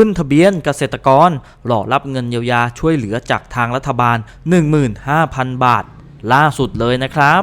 ขึ้นทะเบียนเกษตรกรรอรับเงินเยียวยาช่วยเหลือจากทางรัฐบาล 15,000 บาท ล่าสุดเลยนะครับ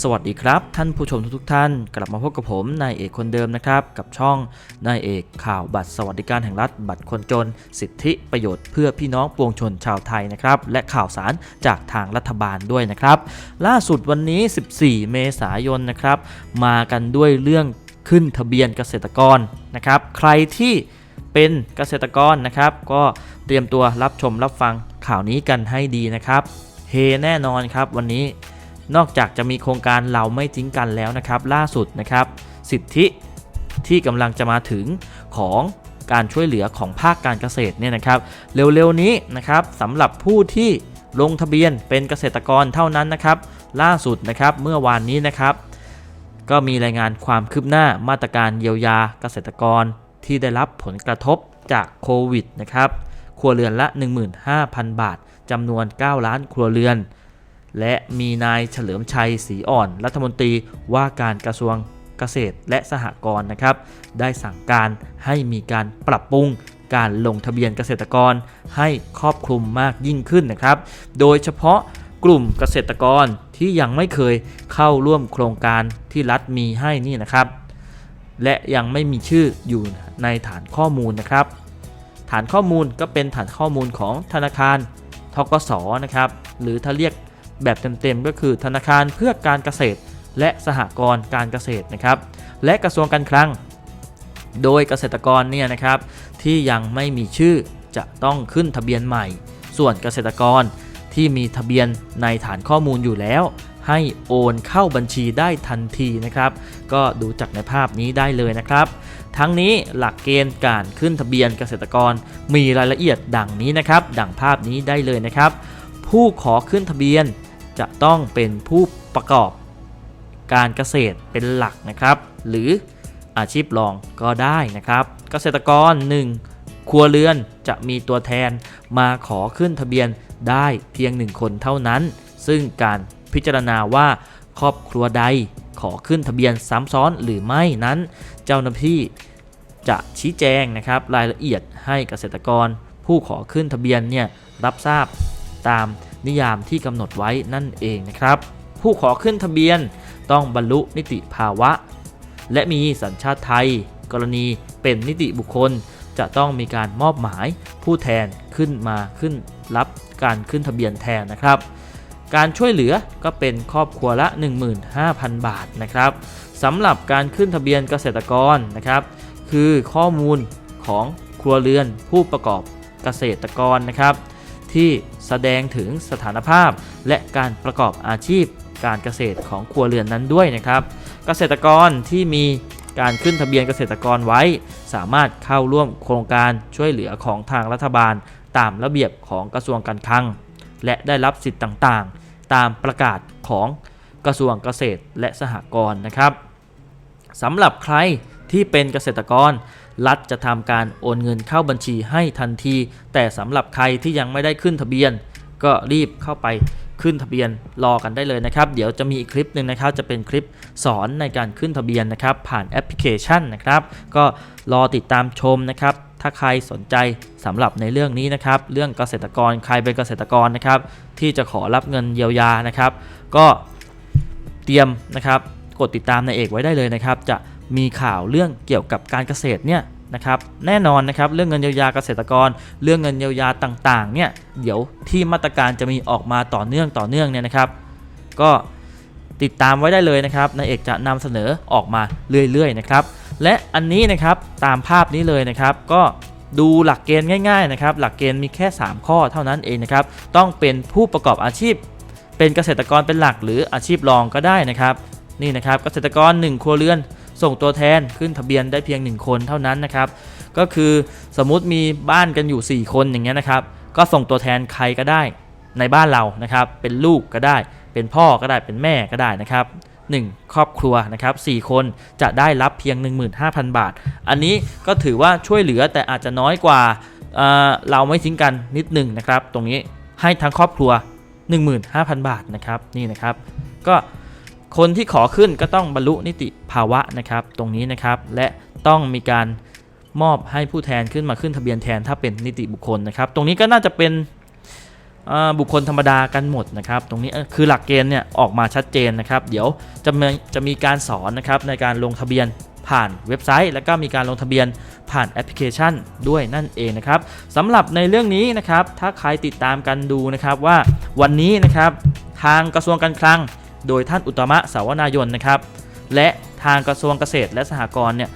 สวัสดีครับ ท่านผู้ชมทุกๆท่าน กลับมาพบกับผมนายเอกคนเดิมนะครับ กับช่องนายเอกข่าวบัตรสวัสดิการแห่งรัฐบัตรคนจน สิทธิประโยชน์เพื่อพี่น้องปวงชนชาวไทยนะครับ และข่าวสารจากทางรัฐบาลด้วยนะครับ ล่าสุดวันนี้ 14 เมษายนนะครับ มากันด้วยเรื่องขึ้นทะเบียนเกษตรกรนะครับ ใครที่เป็นเกษตรกรนะครับ ก็เตรียมตัวรับชมรับฟังข่าวนี้กันให้ดีนะครับเฮแน่นอนครับวันนี้ นอกจากจะมีโครงการเราไม่ทิ้งกันแล้วนะครับ ล่าสุดนะครับ สิทธิที่กำลังจะมาถึงของการช่วยเหลือของภาคการเกษตรเนี่ยนะครับ เร็วๆนี้นะครับสำหรับผู้ที่ลงทะเบียนเป็นเกษตรกรเท่านั้นนะครับ ล่าสุดนะครับเมื่อวานนี้นะครับ ก็มีรายงานความคืบหน้ามาตรการเยียวยาเกษตรกรที่ได้รับผลกระทบจากโควิดนะครับครัวเรือนละ 15,000 บาทจำนวน 9 ล้านครัวเรือน และมีนายเฉลิมชัยศรีอ่อน รัฐมนตรีว่าการกระทรวงเกษตรและสหกรณ์นะครับ ได้สั่งการให้มีการปรับปรุงการลงทะเบียนเกษตรกรให้ครอบคลุมมากยิ่งขึ้นนะครับ โดยเฉพาะกลุ่มเกษตรกรที่ยังไม่เคยเข้าร่วมโครงการที่รัฐมีให้นี่นะครับ และยังไม่มีชื่ออยู่ในฐานข้อมูลนะครับ ฐานข้อมูลก็เป็นฐานข้อมูลของธนาคารทกสนะครับ หรือถ้าเรียก แบบเต็มๆก็คือธนาคารเพื่อการเกษตร และสหกรณ์การเกษตรนะครับ และกระทรวงการคลัง โดยเกษตรกรเนี่ยนะครับ ที่ยังไม่มีชื่อจะต้องขึ้นทะเบียนใหม่ ส่วนเกษตรกรที่มีทะเบียนในฐานข้อมูลอยู่แล้ว ให้โอนเข้าบัญชีได้ทันทีนะครับ ก็ดูจากในภาพนี้ได้เลยนะครับ ทั้งนี้หลักเกณฑ์การขึ้นทะเบียนเกษตรกรมีรายละเอียดดังนี้นะครับ ดังภาพนี้ได้เลยนะครับ ผู้ขอขึ้นทะเบียน จะต้องเป็นผู้ประกอบการเกษตรเป็นหลักนะครับ หรืออาชีพรองก็ได้นะครับ เกษตรกร 1 ครัวเรือนจะมีตัวแทนมาขอขึ้นทะเบียนได้เพียง 1 คนเท่านั้น ซึ่งการพิจารณาว่าครอบครัวใดขอขึ้นทะเบียนซ้ำซ้อนหรือไม่นั้น เจ้าหน้าที่จะชี้แจงนะครับรายละเอียดให้เกษตรกร ผู้ขอขึ้นทะเบียนเนี่ยรับทราบตาม นิยามที่กำหนดไว้นั่นเองนะครับ ผู้ขอขึ้นทะเบียนต้องบรรลุนิติภาวะ และมีสัญชาติไทย กรณีเป็นนิติบุคคล จะต้องมีการมอบหมายผู้แทนขึ้นมาขึ้นรับการขึ้นทะเบียนแทนนะครับ การช่วยเหลือก็เป็นครอบครัวละ 15,000 บาทนะครับสำหรับการขึ้นทะเบียนเกษตรกรนะครับ คือข้อมูลของครัวเรือนผู้ประกอบเกษตรกรนะครับ ที่ แสดงถึงสถานภาพ และการประกอบอาชีพการเกษตรของครัวเรือนนั้นด้วยนะครับ เกษตรกรที่มีการขึ้นทะเบียนเกษตรกรไว้ สามารถเข้าร่วมโครงการช่วยเหลือของทางรัฐบาล ตามระเบียบของกระทรวงการคลัง และได้รับสิทธิ์ต่างๆ ตามประกาศของกระทรวงเกษตรและสหกรณ์นะครับสำหรับใครที่เป็นเกษตรกร รัฐจะทำการโอนเงินเข้าบัญชีให้ทันที แต่สำหรับใครที่ยังไม่ได้ขึ้นทะเบียน ก็รีบเข้าไปขึ้นทะเบียนรอกันได้เลยนะครับ เดี๋ยวจะมีอีกคลิปหนึ่งนะครับ จะเป็นคลิปสอนในการขึ้นทะเบียนนะครับ ผ่านแอปพลิเคชันนะครับ ก็รอติดตามชมนะครับ ถ้าใครสนใจสำหรับในเรื่องนี้นะครับ เรื่องเกษตรกรใครเป็นเกษตรกรนะครับ ที่จะขอรับเงินเยียวยานะครับ ก็เตรียมนะครับ กดติดตามในเอกไว้ได้เลยนะครับ จะ มีข่าวเรื่องเกี่ยวกับการเกษตรเนี่ยนะครับแน่นอนนะครับเรื่องเงินเยียวยาเกษตรกร เรื่องเงินเยียวยาต่างๆเนี่ยเดี๋ยวที่มาตรการจะมีออกมาต่อเนื่องต่อเนื่องเนี่ยนะครับ ก็ติดตามไว้ได้เลยนะครับนายเอกจะนำเสนอออกมาเรื่อยๆนะครับและอันนี้นะครับตามภาพนี้เลยนะครับก็ดูหลักเกณฑ์ง่ายๆนะครับหลักเกณฑ์มีแค่ 3 ข้อเท่านั้นเองนะครับต้องเป็นผู้ประกอบอาชีพ เป็นเกษตรกรเป็นหลักหรืออาชีพรองก็ได้นะครับนี่นะครับเกษตรกร 1 ครัวเรือน ส่งตัวแทนขึ้นทะเบียนได้เพียง 1 คนเท่านั้นนะครับ ก็คือสมมุติมีบ้านกันอยู่ 4 คนอย่างเงี้ยนะครับ ก็ส่งตัวแทนใครก็ได้ในบ้านเรานะครับ เป็นลูกก็ได้ เป็นพ่อก็ได้ เป็นแม่ก็ได้นะครับ 1 ครอบครัวนะครับ4คนจะได้รับเพียง 15,000 บาท อันนี้ก็ถือว่าช่วยเหลือแต่อาจจะน้อยกว่าเเราไม่ทิ้งกันนิดหนึ่งนะครับ ตรงนี้ให้ทั้งครอบครัว 15,000 บาทนะครับนี่นะครับ ก็ คนที่ขอขึ้นก็ต้องบรรลุนิติภาวะนะครับ ตรงนี้นะครับ และต้องมีการมอบให้ผู้แทนขึ้นมาขึ้นทะเบียนแทนถ้าเป็นนิติบุคคลนะครับ ตรงนี้ก็น่าจะเป็นบุคคลธรรมดากันหมดนะครับ ตรงนี้คือหลักเกณฑ์เนี่ยออกมาชัดเจนนะครับ เดี๋ยวจะมีจะมีการสอนนะครับในการลงทะเบียนผ่านเว็บไซต์ แล้วก็มีการลงทะเบียนผ่านแอปพลิเคชันด้วยนั่นเองนะครับสำหรับในเรื่องนี้นะครับ ถ้าใครติดตามกันดูนะครับว่าวันนี้นะครับทางกระทรวงการคลัง โดยท่านอุตมะสาวนายนนะครับ และทางกระทรวงเกษตรและสหกรณ์เนี่ย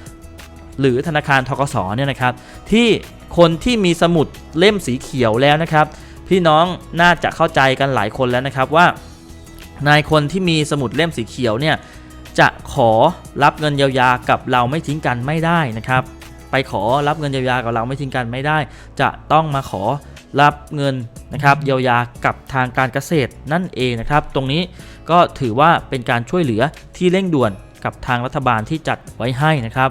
หรือธนาคารทกสเนี่ยนะครับ ที่คนที่มีสมุดเล่มสีเขียวแล้วนะครับ พี่น้องน่าจะเข้าใจกันหลายคนแล้วนะครับว่านายคนที่มีสมุดเล่มสีเขียวเนี่ยจะขอรับเงินเยียวยากับเราไม่ทิ้งกันไม่ได้นะครับ ไปขอรับเงินเยียวยากับเราไม่ทิ้งกันไม่ได้ จะต้องมาขอ รับเงินนะครับเยียวยากับทางการเกษตรนั่นเองนะครับ ตรงนี้ก็ถือว่าเป็นการช่วยเหลือที่เร่งด่วนกับทางรัฐบาลที่จัดไว้ให้นะครับ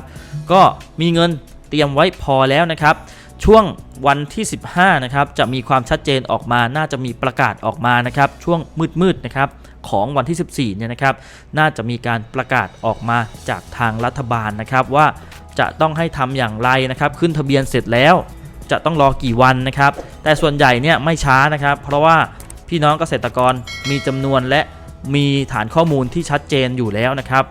ก็มีเงินเตรียมไว้พอแล้วนะครับ ช่วงวันที่ 15นะครับจะมีความชัดเจนออกมาน่าจะมีประกาศออกมานะครับ ช่วงมืดๆนะครับของวันที่ 14เนี่ยนะครับ น่าจะมีการประกาศออกมาจากทางรัฐบาลนะครับว่าจะต้องให้ทำอย่างไรนะครับ ขึ้นทะเบียนเสร็จแล้ว จะต้องรอกี่วันนะครับ แต่ส่วนใหญ่เนี่ยไม่ช้านะครับ เพราะว่าพี่น้องเกษตรกรมีจำนวนและมีฐานข้อมูลที่ชัดเจนอยู่แล้วนะครับ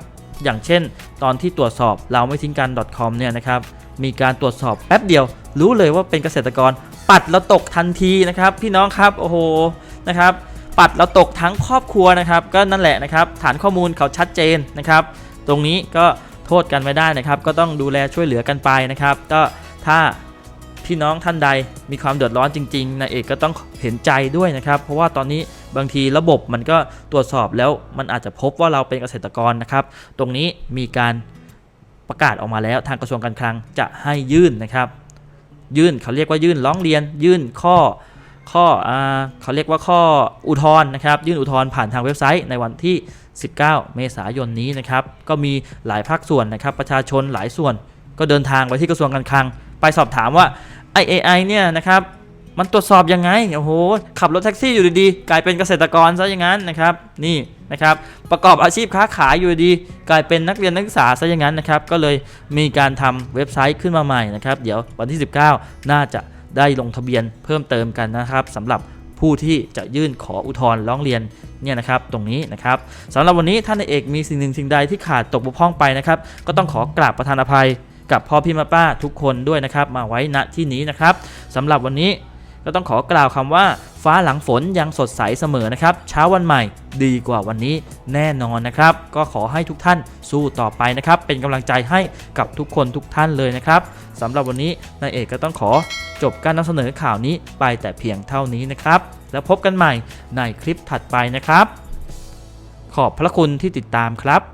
อย่างเช่น ตอนที่ตรวจสอบเราไม่ทิ้งกัน .com เนี่ยนะครับมีการตรวจสอบแป๊บเดียว รู้เลยว่าเป็นเกษตรกร ปัดแล้วตกทันทีนะครับ พี่น้องครับโอ้โหนะครับ ปัดแล้วตกทั้งครอบครัวนะครับ ก็นั่นแหละนะครับ ฐานข้อมูลเขาชัดเจนนะครับ ตรงนี้ก็โทษกันไม่ได้นะครับ ก็ต้องดูแลช่วยเหลือกันไปนะครับ ก็ถ้า พี่น้องท่านใดมีความเดือดร้อนจริงๆนายเอกก็ต้องเห็นใจด้วยนะครับ เพราะว่าตอนนี้บางทีระบบมันก็ตรวจสอบแล้วมันอาจจะพบว่าเราเป็นเกษตรกรนะครับ ตรงนี้มีการประกาศออกมาแล้วทางกระทรวงการคลังจะให้ยื่นนะครับ ยื่นเขาเรียกว่ายื่นร้องเรียน ยื่นข้อข้ออเขาเรียกว่าข้ออุทธรณ์นะครับ ยื่นอุทธรณ์ผ่านทางเว็บไซต์ในวันที่ 19 เมษายนนี้นะครับ ก็มีหลายภาคส่วนนะครับ ประชาชนหลายส่วนก็เดินทางไปที่กระทรวงการคลัง ไปสอบถามว่า IAI เนี่ยนะครับมันตรวจสอบยังไงโอ้โหขับรถแท็กซี่อยู่ดีๆกลายเป็นเกษตรกรซะอย่างนั้นนะครับนี่นะครับประกอบอาชีพค้าขายอยู่ดีกลายเป็นนักเรียนนักศึกษาซะอย่างนั้นนะครับก็เลยมีการทำเว็บไซต์ขึ้นมาใหม่นะครับเดี๋ยววันที่ 19 น่าจะได้ลงทะเบียนเพิ่มเติมกันนะครับสำหรับผู้ที่จะยื่นขออุทธรณ์ร้องเรียนเนี่ยนะครับตรงนี้นะครับสำหรับวันนี้ท่านนายเอกมีสิ่งหนึ่งสิ่งใดที่ขาดตกบกพร่องไปนะครับก็ต้องขอกราบประธานอภัย กับพ่อพี่มาป้าทุกคนด้วยนะครับมาไว้ณที่นี้นะครับสำหรับวันนี้ก็ต้องขอกล่าวคำว่าฟ้าหลังฝนยังสดใสเสมอนะครับเช้าวันใหม่ดีกว่าวันนี้แน่นอนนะครับ ก็ขอให้ทุกท่านสู้ต่อไปนะครับ เป็นกำลังใจให้กับทุกคนทุกท่านเลยนะครับสำหรับวันนี้นายเอกก็ต้องขอจบการนำเสนอข่าวนี้ไปแต่เพียงเท่านี้นะครับ แล้วพบกันใหม่ในคลิปถัดไปนะครับ ขอบพระคุณที่ติดตามครับ